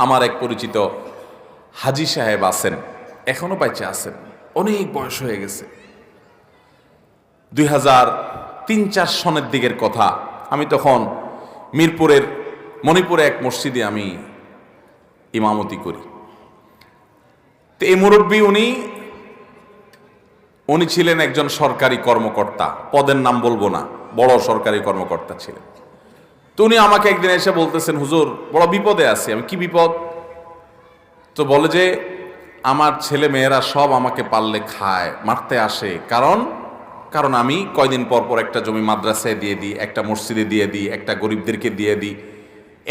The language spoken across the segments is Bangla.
আমার এক পরিচিত হাজি সাহেব আছেন, এখনও পাইছে আছেন, অনেক বয়স হয়ে গেছে। দুই হাজার তিন চার সনের দিকের কথা, আমি তখন মিরপুরের মণিপুরে এক মসজিদে আমি ইমামতি করি। তো এই মুরব্বী উনি উনি ছিলেন একজন সরকারি কর্মকর্তা, পদের নাম বলব না, বড় সরকারি কর্মকর্তা ছিলেন। তো উনি আমাকে একদিন এসে বলতেছেন, হুজুর, বড় বিপদে আছি, আমি কি বিপদ? তো বলে যে, আমার ছেলে মেয়েরা সব আমাকে পারলে খায়, মারতে আসে। কারণ কারণ আমি কয়দিন পর পর একটা জমি মাদ্রাসায় দিয়ে দিই, একটা মসজিদে দিয়ে দিই, একটা গরিবদেরকে দিয়ে দিই।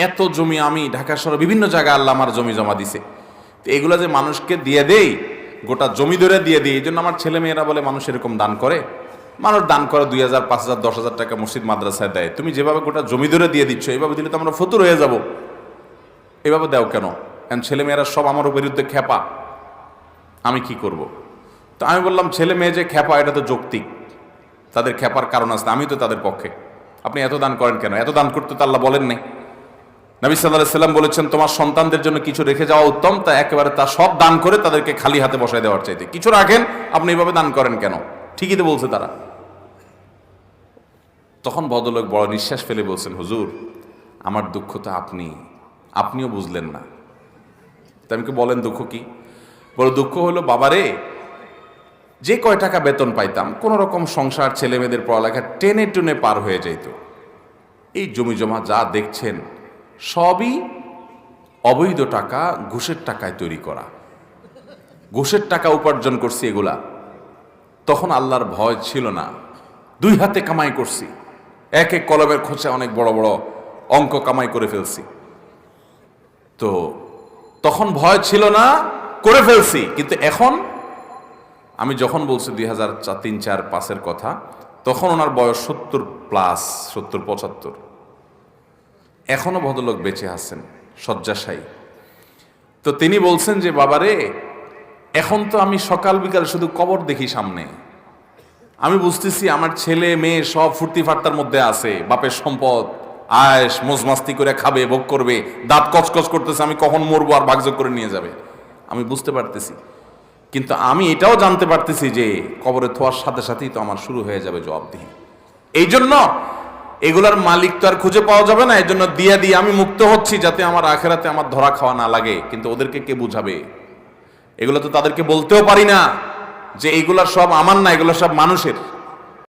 এত জমি আমি ঢাকা শহরে বিভিন্ন জায়গায় আল্লাহ আমার জমি জমা দিছে। তো এগুলো যে মানুষকে দিয়ে দেই, গোটা জমি ধরে দিয়ে দিই, এই জন্য আমার ছেলে মেয়েরা বলে, মানুষ এরকম দান করে? মানুষ দান করে দুই হাজার, পাঁচ হাজার, দশ হাজার টাকা মসজিদ, মাদ্রাসায় দেয়। তুমি যেভাবে গোটা জমি ধরে দিয়ে দিচ্ছ এইভাবে দিলে তো আমরা ফতুর হয়ে যাব। এভাবে দাও কেন? এখন ছেলে মেয়েরা সব আমার বিরুদ্ধে খেপা আমি কি করব। তো আমি বললাম, ছেলে মেয়ে যে খেপা এটা তো যৌক্তিক। তাদের খেপার কারণ আছে আমি তো তাদের পক্ষে। আপনি এত দান করেন কেন? এত দান করতে তো আল্লাহ বলেন নাই। নবী সাল্লাহ সাল্লাম বলেছেন, তোমার সন্তানদের জন্য কিছু রেখে যাওয়া উত্তম, তা একেবারে তা সব দান করে তাদেরকে খালি হাতে বসায় দেওয়ার চাইতে। কিছু রাখেন, আপনি এইভাবে দান করেন কেন? ঠিকই তো বলছে তারা। তখন ভদ্রলোক বড় নিঃশ্বাস ফেলে বলছেন, হুজুর, আমার দুঃখ তো আপনি, আপনিও বুঝলেন না। তা বলেন দুঃখ কি? বড় দুঃখ হলো, বাবারে, যে কয় টাকা বেতন পাইতাম কোনো রকম সংসার ছেলে মেয়েদের পড়ালেখা টেনে টুনে পার হয়ে যাইত। এই জমি জমা যা দেখছেন, সবই অবৈধ টাকা, ঘুষের টাকায় তৈরি করা। ঘুষের টাকা উপার্জন করছি এগুলা। তখন আল্লাহর ভয় ছিল না। দুই হাতে কামাই করছি। এক এক কলমের খোঁচে অনেক বড় বড় অঙ্ক কামাই করে ফেলছি। তো তখন ভয় ছিল না, করে ফেলছি। কিন্তু এখন আমি যখন বলছি দুই হাজার তিন, চার, পাঁচের কথা, তখন ওনার বয়স সত্তর প্লাস, সত্তর, পঁচাত্তর। এখনও ভদ্রলোক বেঁচে আছেন, শয্যাশায়ী। তো তিনি বলছেন যে, বাবারে, এখন তো আমি সকাল বিকাল শুধু কবর দেখি সামনে। আমি বুঝতেছি আমার ছেলে, মেয়ে সব ফুর্তি ফার্তার মধ্যে আছে। বাপের সম্পদ আয়েস মোজমাস্তি করে খাবে, ভোগ করবে, দাঁত কচকচ করতেছে, আমি কখন মরবো আর ভাগযোগ করে নিয়ে যাবে? আমি বুঝতে পারতেছি। কিন্তু আমি এটাও জানতে পারতেছি যে, কবরে থোয়ার সাথে সাথেই তো আমার শুরু হয়ে যাবে জবাবদিহি। এই জন্য এগুলার মালিক তো আর খুঁজে পাওয়া যাবে না এই জন্য দিয়ে দিয়ে আমি মুক্ত হচ্ছি যাতে আমার আখেরাতে আমার ধরা খাওয়া না লাগে। কিন্তু ওদেরকে কে বুঝাবে? এগুলো তো তাদেরকে বলতেও পারি না। যে এগুলা সব আমার না এগুলো সব মানুষের।